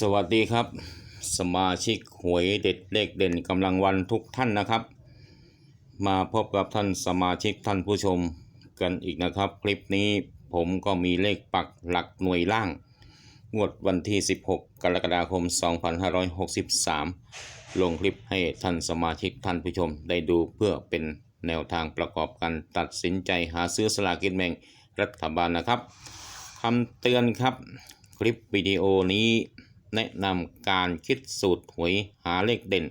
สวัสดีครับ สมาชิกหวยเด็ดเลขเด่นกำลังวันทุกท่านนะครับ มาพบกับท่านสมาชิกท่านผู้ชมกันอีกนะครับ คลิปนี้ผมก็มีเลขปักหลักหน่วยล่าง งวดวันที่ 16 กรกฎาคม 2563 ลงคลิปให้ท่านสมาชิกท่านผู้ชม ได้ดูเพื่อเป็นแนวทางประกอบการตัดสินใจหาซื้อสลากกินแบ่งรัฐบาลนะครับคำเตือนครับคลิปวิดีโอนี้ แนะนำการคิดสูตรหวยหาเลขเด่น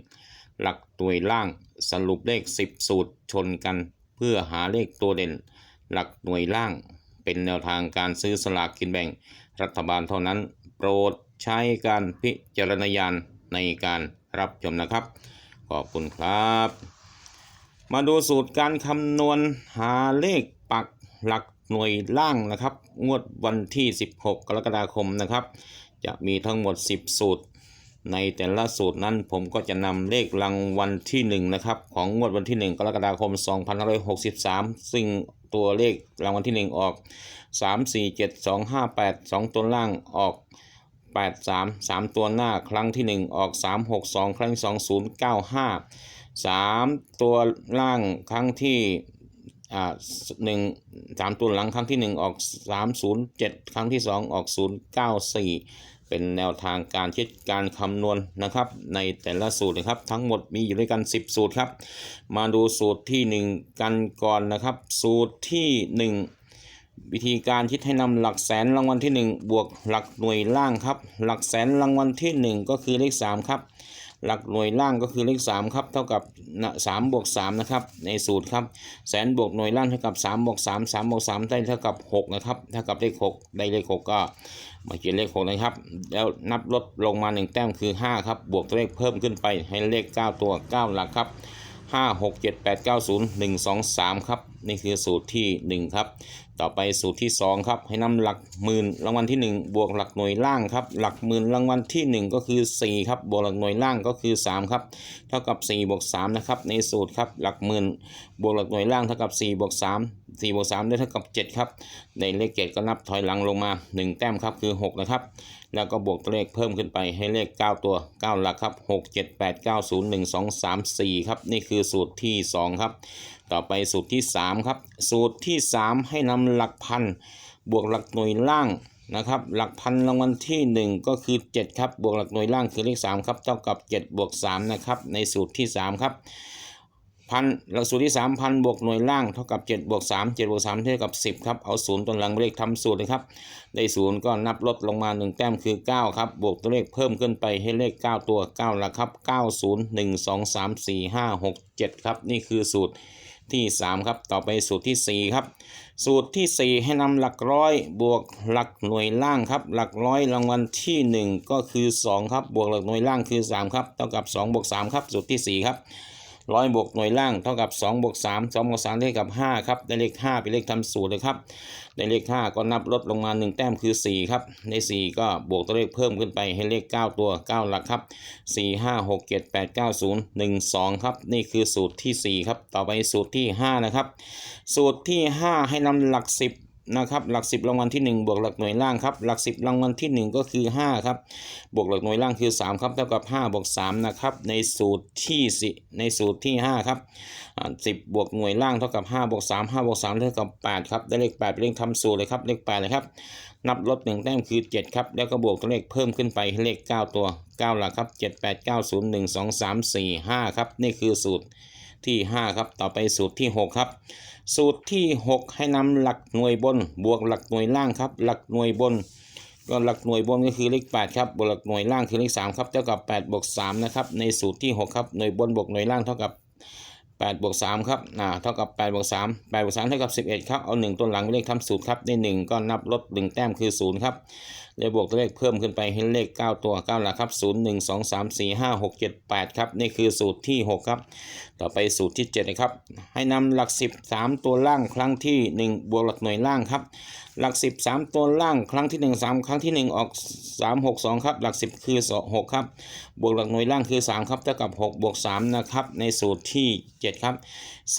หลักตัวล่างสรุปเลข 10 สูตรชนกัน เพื่อหาเลขตัวเด่น หลักหน่วยล่าง เป็นแนวทางการซื้อสลากกินแบ่ง รัฐบาลเท่านั้น โปรดใช้การพิจารณญาณในการรับชมนะครับ ขอบคุณครับ มาดูสูตรการคำนวณหาเลขปักหลักหน่วยล่างนะครับ งวดวันที่ 16 กรกฎาคมนะครับ จะมีทั้งหมด 10 สูตร ในแต่ละสูตรนั้นผมก็จะนำเลขรางวัลที่ 1 นะครับ ของงวดวันที่ 1 กรกฎาคม 2563 ซึ่งตัวเลขรางวัลที่ 1 ออก 3 4 7 2 5 8 2 ตัวล่างออก 8 3 3 ตัวหน้าครั้งที่ 1 ออก 3 6 2 ครั้งที่2 0 9 5 3 ตัวล่างครั้งที่หนึ่งสามตัวหลังครั้งที่หนึ่งออกสามศูนย์เจ็ดครั้งที่สองออกศูนย์เก้าสี่ เป็นแนวทางการคิดการคำนวณนะครับ ในแต่ละสูตรนะครับ ทั้งหมดมีอยู่ด้วยกัน 10 สูตรครับ มาดูสูตรที่ 1 กันก่อนนะครับ สูตรที่ 1 วิธีการคิดให้นำหลักแสนรางวัลที่ 1 บวกหลักหน่วยล่างครับ หลักแสนรางวัลที่ 1 ก็คือเลข3ครับ หลักหน่วยล่างก็คือเลข3ครับเท่ากับสามบวก3นะครับในสูตรครับแสนบวกหน่วยล่างเท่ากับ3บวก3 3บวก3ได้เท่ากับ6นะครับเท่ากับเลข6ได้เลข6ก็มาเขียนเลข6นะครับ แล้วนับลดลงมา 1 แต้มคือ 5 ครับ บวกตัวเลขเพิ่มขึ้นไปให้เลข 9 ตัว 9 หลักครับ 5 6 7 8 9 0 1 2 3 ครับ นี่คือสูตรที่ 1 ครับ ต่อไปสูตรที่ 2 ครับ ให้นำหลักหมื่นรางวัลที่ 1 บวกหลักหน่วยล่างครับ หลักหมื่นรางวัลที่ 1 ก็คือ 4 ครับ บวกหลักหน่วยล่างก็คือ 3 ครับ เท่ากับ 4 บวก 3 นะครับ ในสูตรครับ หลักหมื่นบวกหลักหน่วยล่างเท่ากับ 4 บวก 3 4บวก3ได้เท่ากับ 7 ครับ ในเลข 7 ก็นับถอยหลังลงมา 1 แต้มครับ คือ 6 นะครับ แล้วก็บวกตัวเลขเพิ่มขึ้นไปให้เลข 9 ตัว 9 หลักครับ 6 7 8 9 0 1 2 3 4 ครับ นี่คือสูตรที่ 2 ครับ ต่อไปสูตรที่ 3 ครับ สูตรที่ 3 ให้นำหลักพัน บวกหลักหน่วยล่างนะครับ หลักพันรางวัลที่ 1 ก็คือ 7 ครับ บวกหลักหน่วยล่างคือเลข 3 ครับ เท่ากับ 7 บวก 3 นะครับ ในสูตรที่ 3 ครับ พันหลักสูตรที่3พันบวกหน่วยล่างเท่ากับ7บวก3 7บวก3เท่ากับ10ครับ เอาศูนย์ตัวหลังเลขทำสูตรเลยครับ ได้ศูนย์ก็นับลดลงมา1แต้มคือ9ครับ บวกตัวเลขเพิ่มขึ้นไปให้เลข9ตัว9หลักครับ9 0 1 2 3 4 5 6 7ครับ นี่คือสูตรที่3ครับ ต่อไปสูตรที่4ครับ สูตรที่4ให้นำหลักร้อยบวกหลักหน่วยล่างครับ หลักร้อยรางวัลที่1ก็คือ2ครับ บวกหลักหน่วยล่างคือ3ครับ เท่ากับ2บวก3ครับ สูตรที่4ครับ ร้อยบวกหน่วยล่างเท่ากับ2บวก3 2บวก3ได้กับ5ครับ ได้เลข 5 เป็นเลขทำสูตรเลยครับ ได้เลข 5 ก็นับลดลงมา 1 แต้มคือ 4 ครับ ใน 4 ก็บวกตัวเลขเพิ่มขึ้นไปให้เลข 9 ตัว 9 หลักครับ 4 5 6 7 8 9 0 1 2 ครับ นี่คือสูตรที่ 4 ครับ ต่อไปสูตรที่ 5 นะครับ สูตรที่ 5 ให้นำหลัก 10 นะครับหลัก 10 รางวัลที่ 1 บวกหลักหน่วยล่างครับหลัก 10 รางวัลที่ 1 ก็คือ5ครับบวกหลักหน่วยล่างคือ3ครับเท่ากับ5บวก3นะครับในสูตรที่สิในสูตรที่5ครับอ่า10บวกหน่วยล่างเท่ากับ5บวก3 5บวก3เท่ากับ8ครับได้เลข8เป็นเลขทำสูตรเลยครับเลข8เลยครับนับลด1แต้มคือ 7 ครับแล้วก็บวกตัวเลขเพิ่มขึ้นไปเลข 9 ตัว 9 หลักครับ 7 8 9 0 1 2 3 4 5 ครับนี่คือสูตร ที่ 5 ครับ ต่อไปสูตรที่ 6 ครับ สูตรที่ 6 ให้นำหลักหน่วยบน บวกหลักหน่วยล่างครับ หลักหน่วยบน ก็หลักหน่วยบนก็คือเลข 8 ครับ บวกหลักหน่วยล่างคือเลข 3 ครับ เท่ากับ8บวก3นะครับ ในสูตรที่ 6 ครับ หน่วยบนบวกหน่วยล่างเท่ากับ 8บวก3ครับอ่าเท่ากับ8บวก3 8บวก3เท่ากับ 11ครับ เอา 1 ตัวหลังเป็นเลขทำสูตรครับได้1ก็นับลด1แต้มคือ 0 ครับแล้วบวกตัวเลขเพิ่มขึ้นไปให้เลข 9 ตัว9หลักครับ 0 1 2 3 4 5 6 7 8 ครับ นี่คือสูตรที่ 6 ครับ ต่อไปสูตรที่ 7 นะครับ ให้นำหลัก 10 3 ตัวล่างครั้งที่ 1 บวกหลักหน่วยล่างครับ หลัก10 3ตัวล่างครั้งที่1 3ครั้งที่1ออก3 6 2ครับ หลัก10คือ2 6ครับบวกหลักหน่วยล่างคือ3ครับเท่ากับ6บวก3นะครับในสูตรที่7ครับ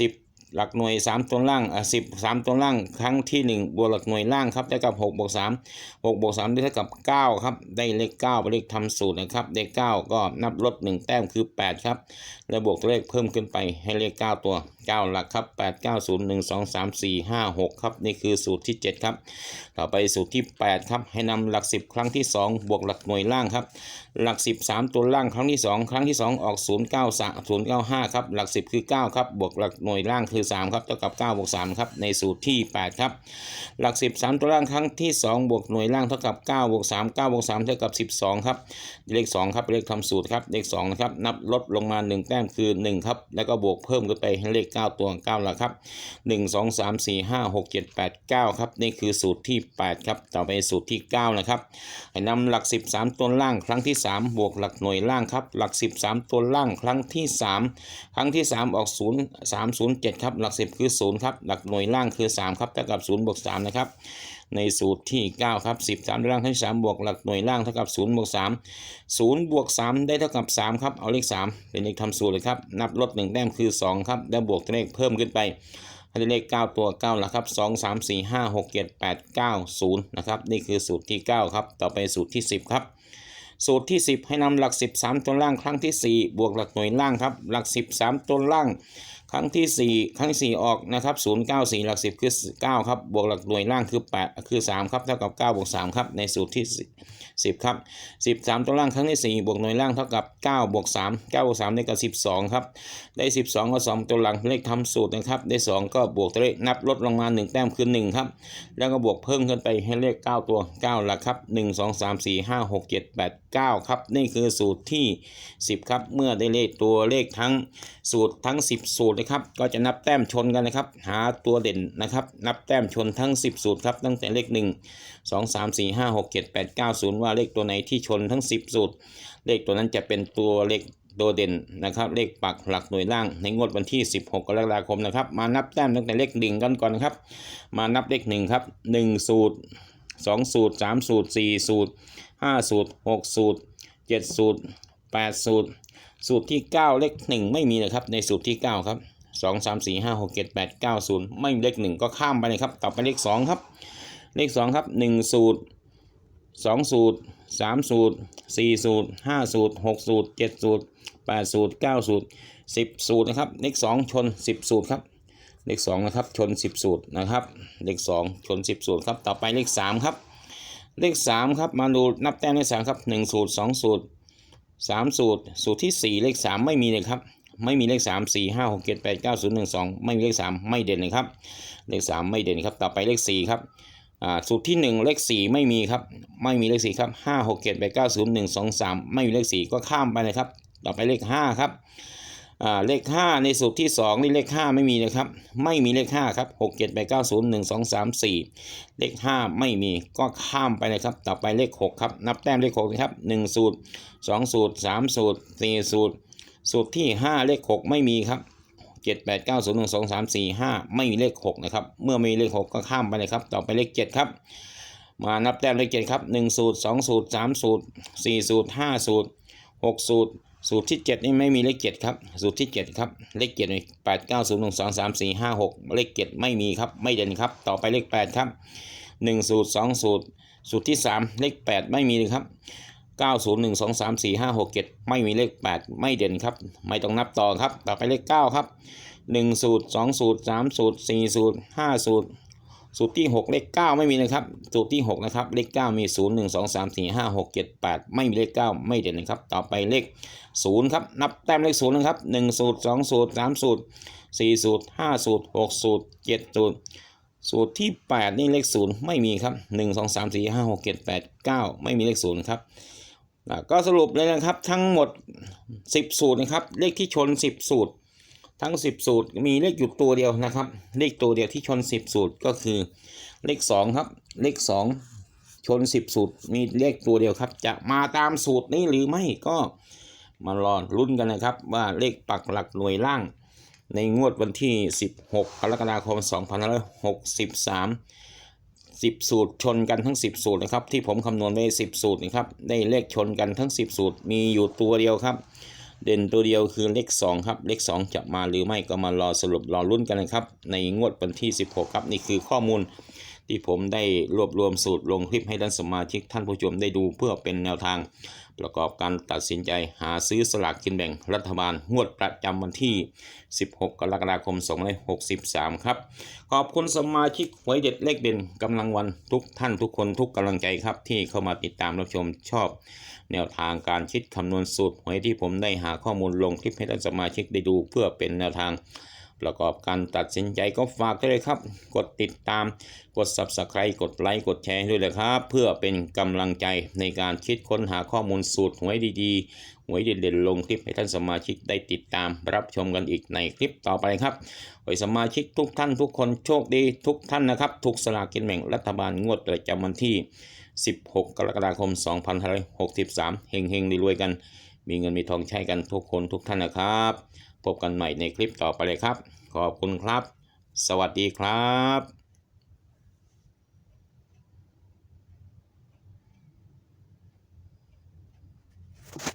10 หลักหน่วย 3 ตัวล่างอะสิบสามตัวล่างครั้งที่ 1 บวกหลักหน่วยล่างครับได้กับ6บวก3 6บวก3ได้เท่ากับ 9 ครับ ได้เลข9เป็นเลขทำสูตรนะครับได้9ก็นับลด 1 แต้มคือ 8 ครับ แล้วบวกตัวเลขเพิ่มขึ้นไปให้เลข 9 ตัว 9 หลักครับ 8 9 0 1 2 3 4 5 6 ครับ นี่คือสูตรที่ 7 ครับ ต่อไปสูตรที่ 8 ครับ ให้นำหลัก 10 ครั้งที่ 2 บวกหลักหน่วยล่างครับ หลัก 10 3 ตัวล่างครั้งที่ 2 ครั้งที่ 2 ออก 0 9 3 0 9 5 ครับ หลัก 10 คือ 9 ครับ บวกหลักหน่วยล่างคือ3ครับเท่ากับ9บวก3ครับในสูตรที่ 8 ครับ หลัก 10 3 ตัวล่างครั้งที่ 2 บวกหน่วยล่างเท่ากับ9บวก3 9บวก3เท่ากับ 12 ครับเลข2ครับเลขทำสูตรครับเลข2นะครับนับลดลงมา 1 แต้มคือ 1 ครับ แล้วก็บวกเพิ่มขึ้นไปให้เลข 9 ตัว9หลักครับ 1 2 3 4 5 6 7 8 9 ครับ นี่คือสูตรที่ 8 ครับต่อไปสูตรที่ 9 นะครับให้นำหลัก 13 ตัวล่างครั้งที่ 3 บวกหลักหน่วยล่างครับหลัก 13 ตัวล่างครั้งที่ 3 ครั้งที่ 3 ออก 0 3 0 7ครับ หลัก10คือ0ครับ หลักหน่วยล่างคือ3ครับ เท่ากับ0บวก3นะครับ ในสูตรที่9ครับ13ตัวล่างครั้งที่3บวกหลักหน่วยล่างเท่ากับ0บวก3 0บวก3ได้เท่ากับ3ครับ เอาเลข3เป็นเลขทำสูตรเลยครับ นับลด1แต้มคือ2ครับ แล้วบวกตัวเลขเพิ่มขึ้นไปให้เลข 9 ตัว9หลักครับ 2 3 4 5 6 7 8 9 0 นะครับ นี่คือสูตรที่ 9 ครับ ต่อไปสูตรที่ 10 ครับ สูตรที่ 10 ให้นำหลัก13ตัวล่างครั้งที่ 4 บวกหลักหน่วยล่างครับ หลัก13ตัวล่าง รั้งที่ 4 ครั้งที่4ออกนะครับ0 9 4 หลัก 10 คือ 9 ครับ บวกหลักหน่วยล่างคือ 8 คือ 3 ครับ เท่ากับ 9 บวก 3 ครับ ในสูตรที่ 10 ครับ 13 ตัวล่างครั้งที่ 4 บวกหน่วยล่างเท่ากับ 9 บวก 3 9 บวก3ได้กับ 12 ครับ ได้ 12 ก็2ตัวหลังเลขทำสูตรนะครับ ได้ 2 ก็บวกตัวเลขนับลดลงมา 1 แต้มคือ 1 ครับ แล้วก็บวกเพิ่มขึ้นไปให้เลข 9 ตัว 9 หลักครับ 1 2 3 4 5 6 7 8 9 ครับ นี่คือสูตรที่ 10 ครับ เมื่อได้เลขตัวเลขทั้งสูตรทั้ง 10 สูตรครับ ก็จะนับแต้มชนกันนะครับ หาตัวเด่นนะครับ นับแต้มชนทั้ง 10 สูตรครับ ตั้งแต่เลข 1 2 3 4 5 6 7 8 9 0 ว่าเลขตัวไหนที่ชนทั้ง 10 สูตร เลขตัวนั้นจะเป็นตัวเลขตัวเด่นนะครับ เลขปักหลักหน่วยล่าง ในงวดวันที่ 16 กรกฎาคมนะครับ มานับแต้มตั้งแต่เลขหนึ่งกันก่อนนะครับ มานับเลขหนึ่งครับหนึ่งสูตรสองสูตรสามสูตรสี่สูตรห้าสูตรหกสูตรเจ็ดสูตรแปดสูตร สูตรที่เก้าเลขหนึ่งไม่มีเลยครับ ในสูตรที่เก้าครับ สองสามสี่ห้าหกเจ็ดแปดเก้าศูนย์ไม่มีเลขหนึ่งก็ข้ามไปเลยครับต่อไปเลขสองครับ เลขสองครับหนึ่งสูตรสองสูตรสามสูตรสี่สูตรห้าสูตรหกสูตรเจ็ดสูตรแปดสูตรเก้าสูตรสิบสูตรนะครับ เลขสองชนสิบสูตรครับ เลข2นะครับชน10สูตรนะครับ เลข2ชน10สูตรครับต่อไปเลข3ครับ เลข3ครับมาดูนับแต้มเลข3ครับ1สูตร2สูตร3สูตรสูตรที่4เลข3ไม่มีเลยครับ ไม่มีเลข3 4 5 6 7 8 9 0 1 2ไม่มีเลข3ไม่เด่นเลยครับเลข3ไม่เด่นครับต่อไปเลข4ครับอ่าสูตรที่ 1 เลข 4 ไม่มีครับ ไม่มีเลข4ครับ5 6 7 8 9 0 1 2 3 ไม่มีเลข 4 ก็ข้ามไปเลยครับ ต่อไปเลข 5 ครับอ่าเลข 5 ในสูตรที่2นี่เลข 5 ไม่มีนะครับ ไม่มีเลข 5 ครับ 6 7 8 9 0 1 2 3 4 เลข 5 ไม่มีก็ข้ามไปเลยครับ ต่อไปเลข 6 ครับ นับแต้มเลข6นะครับ 1 สูตร 2 สูตร 3 สูตร 4 สูตร สูตรที่ 5 เลข 6 ไม่มีครับ 7 8 9 0 1 2 3 4 5 ไม่มีเลข 6 นะครับ เมื่อมีเลข 6 ก็ข้ามไปเลยครับ ต่อไปเลข 7 ครับ มานับแต้มเลข 7 ครับ 1 สูตร 2 สูตร 3 สูตร 4 สูตร 5 สูตร 6 สูตร สูตรที่ 7 นี่ไม่มีเลข 7 ครับ สูตรที่ 7 ครับ เลข7มี8 9 0 1 2 3 4 5 6 เลข 7 ไม่มีครับ ไม่เด่นครับ ต่อไปเลข 8 ครับ 1 สูตร 2 สูตร สูตรที่ 3 เลข 8 ไม่มีเลยครับ 9 0 1 2 3 4 5 6 7ไม่มีเลข 8 ไม่เด่นครับ ไม่ต้องนับต่อครับ ต่อไปเลข 9 ครับ 1 สูตร 2 สูตร 3 สูตร 4 สูตร 5 สูตร สูตรที่ 6 เลข 9 ไม่มีนะครับ สูตรที่ 6 นะครับ เลข 9 มี 0 1 2 3 4 5 6 7 8 ไม่มีเลข 9 ไม่เด่นนะครับ ต่อไปเลข 0 ครับ นับแต้มเลข 0 นะครับ 1 สูตร 2 สูตร 3 สูตร 4 สูตร 5 สูตร 6 สูตร 7 สูตรสูตรที่ 8 นี่เลข 0 ไม่มีครับ 1 2 3 4 5 6 7 8 9 ไม่มีเลข 0 ครับ อะก็สรุปเลยนะครับทั้งหมด 10 สูตรนะครับ เลขที่ชน 10 สูตร ทั้ง 10 สูตรมีเลขอยู่ตัวเดียวนะครับ เลขตัวเดียวที่ชน 10 สูตรก็คือเลข 2 ครับ เลข 2 ชน 10 สูตร มีเลขตัวเดียวครับ จะมาตามสูตรนี้หรือไม่ก็มารอลุ้นกันนะครับ ว่าเลขปักหลักหน่วยล่าง ในงวดวันที่ 16 กรกฎาคม 2563 10 สูตรชนกันทั้ง 10 สูตรนะครับ ที่ผมคำนวณไว้10 สูตรนะครับได้เลขชนกันทั้ง 10 สูตร มีอยู่ตัวเดียวครับ เด่นตัวเดียวคือเลข2ครับเลข2 จะมาหรือไม่ก็มารอสรุปรอรุ่นกันนะครับ ในงวดวันที่ 16 ครับ นี่คือข้อมูล ที่ผมได้รวบรวมสูตรลงคลิปให้ท่านสมาชิกท่านผู้ชมได้ดูเพื่อเป็นแนวทาง ประกอบการตัดสินใจหาซื้อสลากกินแบ่งรัฐบาลงวดประจำวันที่ 16 กรกฎาคม 2563 ครับ ขอบคุณสมาชิกหวยเด็ดเลขเด่นกำลังวันทุกท่านทุกคนทุกกำลังใจครับ ที่เข้ามาติดตามรับชมชอบ แนวทางการคิดคำนวณสูตรหวยที่ผมได้หาข้อมูลลงคลิปให้ท่านสมาชิกได้ดูเพื่อเป็นแนวทาง ประกอบการตัดสินใจก็ฝากได้เลยครับ กดติดตาม กด Subscribe กดไลค์ กดแชร์ด้วยเลยครับ เพื่อเป็นกำลังใจในการคิดค้นหาข้อมูลสูตรหวยดีๆ หวยเด่นๆลงคลิปให้ท่านสมาชิกได้ติดตามรับชมกันอีกในคลิปต่อไปครับขอให้สมาชิกทุกท่านทุกคนโชคดีทุกท่านนะครับ ถูกสลากกินแบ่งรัฐบาลงวดประจำวันที่ 16 กรกฎาคม 2563 เฮงๆรวยๆกัน มีเงินมีทองใช้กันทุกคนทุกท่านนะครับ พบกันใหม่ในคลิปต่อไปเลยครับ ขอบคุณครับ สวัสดีครับ